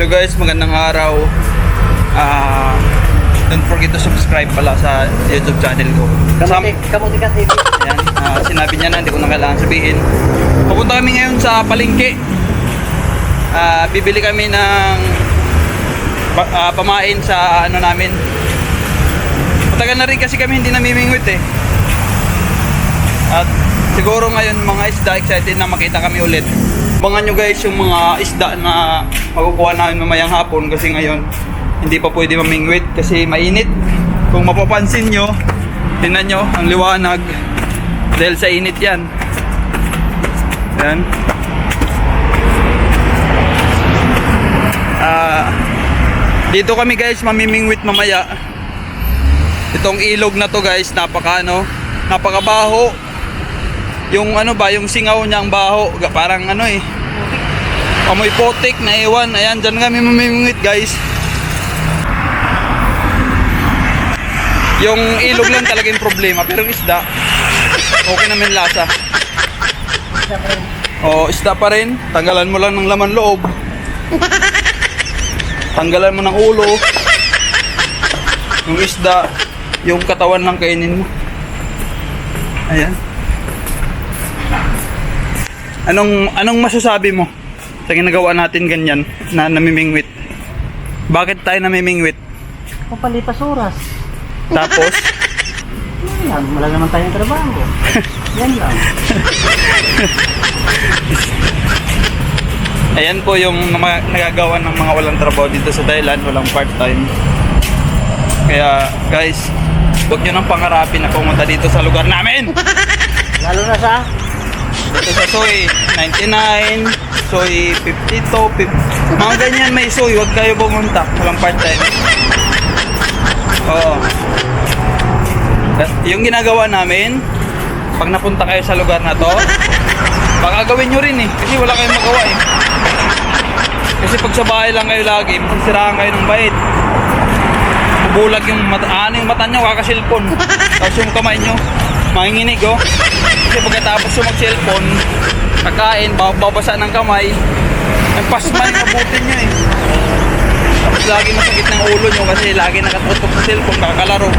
So guys, magandang araw. Ah, don't forget to subscribe pala sa YouTube channel ko. Kamuti, kamuti ka TV. Ayan, ah, sinabi niya na, hindi ko na kailangan sabihin. Pupunta kami ngayon sa palengke. Ah, bibili kami ng pa- ah, pamain sa ano namin. Matagal na rin kasi kami hindi namimingwit eh. At siguro ngayon mga isda excited na makita kami ulit. Abangan nyo guys yung mga isda na makukuha namin mamayang hapon kasi ngayon hindi pa pwede mamingwit kasi mainit. Kung mapapansin nyo, tingnan nyo ang liwanag dahil sa init yan. Yan. Ah, dito kami guys mamimingwit mamaya. Itong ilog na to guys, napaka ano, napakabaho. Yung ano ba, yung singaw niya ang baho, parang ano eh. Amoy potik na ewan. Ayan, dyan kami mamimingwit guys. Yung ilog lang talaga yung problema, pero yung isda, okay naman lasa. Oo, isda pa rin. Tanggalan mo lang ng laman loob. Tanggalan mo ng ulo. Yung isda, yung katawan lang kainin mo. Ayan. Anong anong masasabi mo sa ginagawa natin ganyan na namimingwit? Bakit tayo namimingwit? Papalipas oras. Tapos, Yan, wala naman tayong trabaho. Yan lang. ayan po yung mga nagagawa ng mga walang trabaho dito sa Thailand, walang part-time. Kaya guys, huwag nyo nang pangarapin na pumunta dito sa lugar namin. Lalo na sa Ito sa soy 99, soy 52, 50. Mga ganyan may soy, huwag kayo pumunta. Walang part-time. Oo. Yung ginagawa namin, pag napunta kayo sa lugar na to, baka gawin nyo rin eh. Kasi wala kayong magawa eh. Kasi pag sa bahay lang kayo lagi, masisiraan kayo ng bait. Bubulag yung mata, ano yung mata nyo, kakasilpon. Tapos yung kamay nyo, manginginig oh. Kasi pagkatapos yung mag-cellphone, kakain, babasa ng kamay, ang pasma yung abutin nyo eh. Tapos lagi masakit ng ulo nyo kasi lagi nakatutok sa cellphone, kakalaro.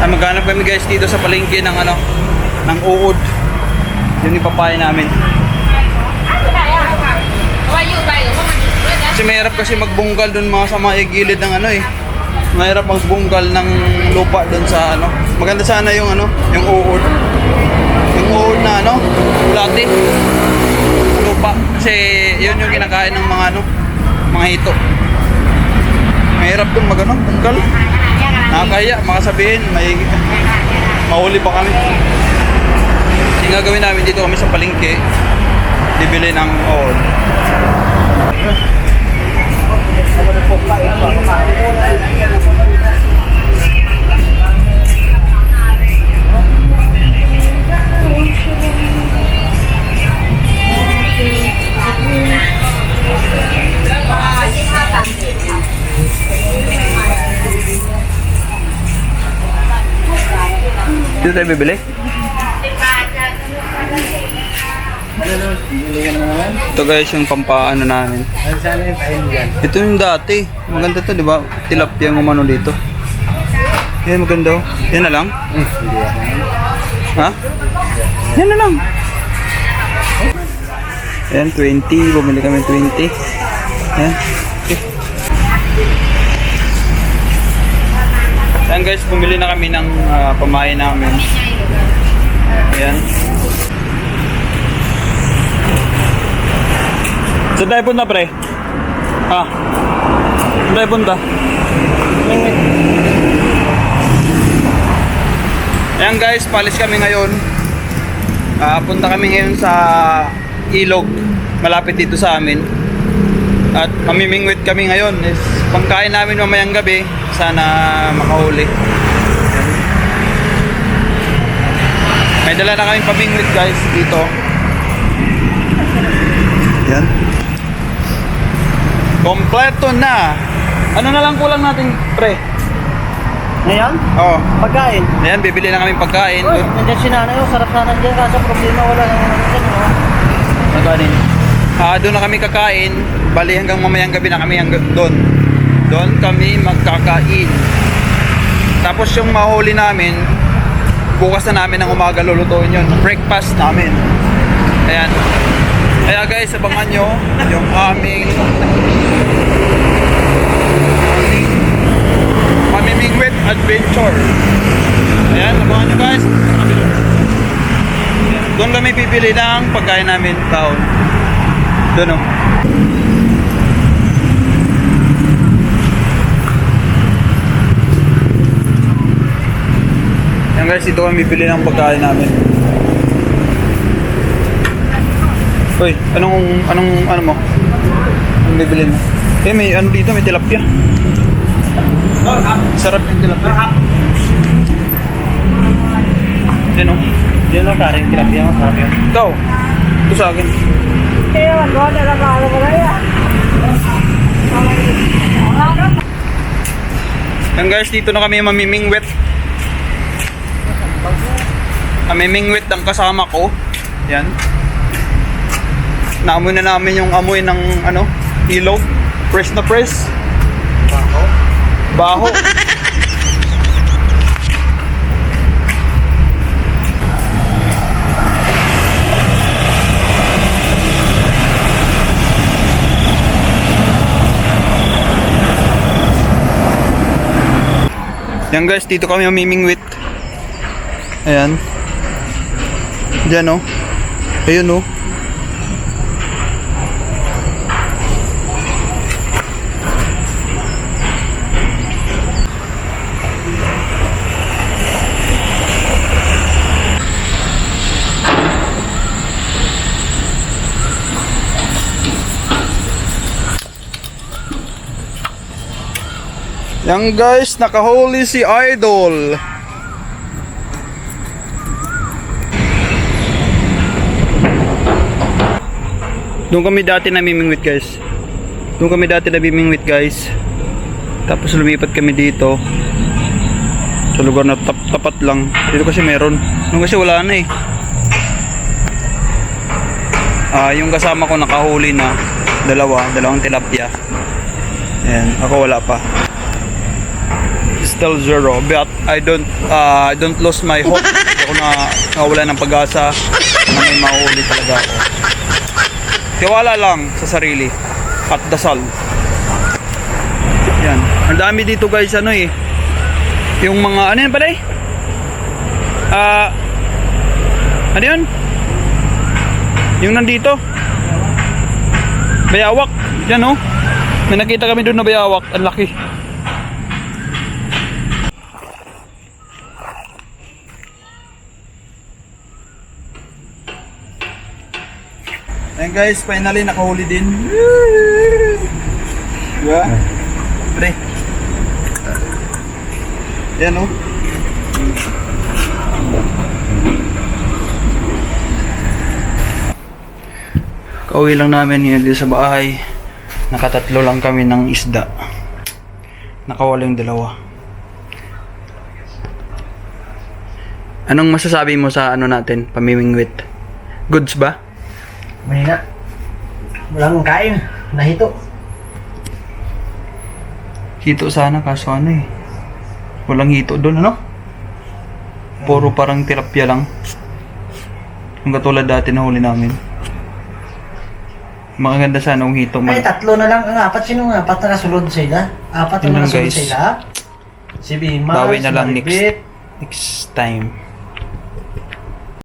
Ay, maghanap kami guys dito sa palengke ng ano, ng uod. Yun yung papaya namin. Kasi mahirap kasi magbunggal doon mga sa mga gilid ng ano eh. Mahirap magbunggal ng lupa doon sa ano. Maganda sana yung ano, yung uod. Yung uod na ano, lati. Lupa. Kasi yun yung kinakain ng mga ano, mga hito. Mahirap doon mag ano, bunggal. Nakakaya, makasabihin, may mahuli pa kami. Yung gagawin namin dito kami sa palengke, bibili ng oil. Dito tayo bibili? Ito guys yung pampaano namin. Ito yung dati. Maganda to, di ba? Tilapia yung umano dito. Yan, maganda oh. Yan na lang. Ha? Yan na lang. Yan, 20. Bumili kami 20. Yan. Okay. Yan guys, bumili na kami ng ah, pamain namin. Ayan. Saan tayo punta pre? Ha? Ano tayo punta? Ayan guys, palis kami ngayon. Ah, punta kami ngayon sa ilog. Malapit dito sa amin. At mamimingwit kami ngayon. Is pangkain namin mamayang gabi. Sana makahuli. May dala na kami pamingwit guys dito. Yan. Kompleto na. Ano na lang kulang natin, pre? Ngayon? Oh, Pagkain. ayan, bibili na kami pagkain. Uy, nandiyan si nanay. Oh, sarap na nandiyan. Kaso problema wala nang ano dyan. Oh. Maganin. Ah, doon na kami kakain. Bali hanggang mamayang gabi na kami hanggang doon. Doon kami magkakain. Tapos yung mahuli namin, bukas na namin ng umaga lulutuin yun. Breakfast namin. Ayan. Kaya guys, abangan nyo yung aming Mamimingwit Adventure. Ayan, abangan nyo guys. Doon kami pipili ng pagkain namin taon. Doon o. Yan guys, dito kami bibili ng pagkain namin. Uy, anong, anong, ano mo? Anong bibili mo? Eh, may ano dito, may tilapia. Sarap yung tilapia. Yan o. Yun lang karing tilapia mo. Sarap yun. Ikaw, ito sa akin. Yan guys, dito na kami mamimingwit. Mamimingwit ang kasama ko. Yan. Naamoy na namin yung amoy ng ano, ilog. Press na press. Bako. Baho. Yan guys, dito kami mamimingwit. Ayan. Diyan oh. Ayun oh. Yan guys, nakahuli si Idol. Doon kami dati namimingwit guys. Doon kami dati namimingwit guys. Tapos lumipat kami dito. Sa lugar na tap tapat lang. Dito kasi meron. Doon kasi wala na eh. Ah, yung kasama ko nakahuli na dalawa, dalawang tilapia. Ayan, ako wala pa still zero but I don't uh, I don't lose my hope ako na nawala ng pag-asa na may mahuli talaga ako tiwala lang sa sarili at dasal. Yan. Ang dami dito guys ano eh. Yung mga ano yan pala eh? Ah ano yun? Yung nandito. Bayawak. Yan oh. May nakita kami doon na bayawak. Ang laki guys, finally nakahuli din. Diba? Pre. Yan oh. Kauwi lang namin yun dito sa bahay. Nakatatlo lang kami ng isda. Nakawala yung dalawa. Anong masasabi mo sa ano natin, pamimingwit? Goods ba? Mahina. Walang kain. Nahito. Hito sana kaso ano eh. Walang hito doon ano? Puro parang tilapia lang. Yung katulad dati na huli namin. Maganda sana yung hito. Ay, tatlo na lang. Ang apat. Sino nga? Apat na kasulod sila? Apat Yun na lang, nakasulod guys. sila? Si Bima, Bawi na si lang next, Maribit, next time.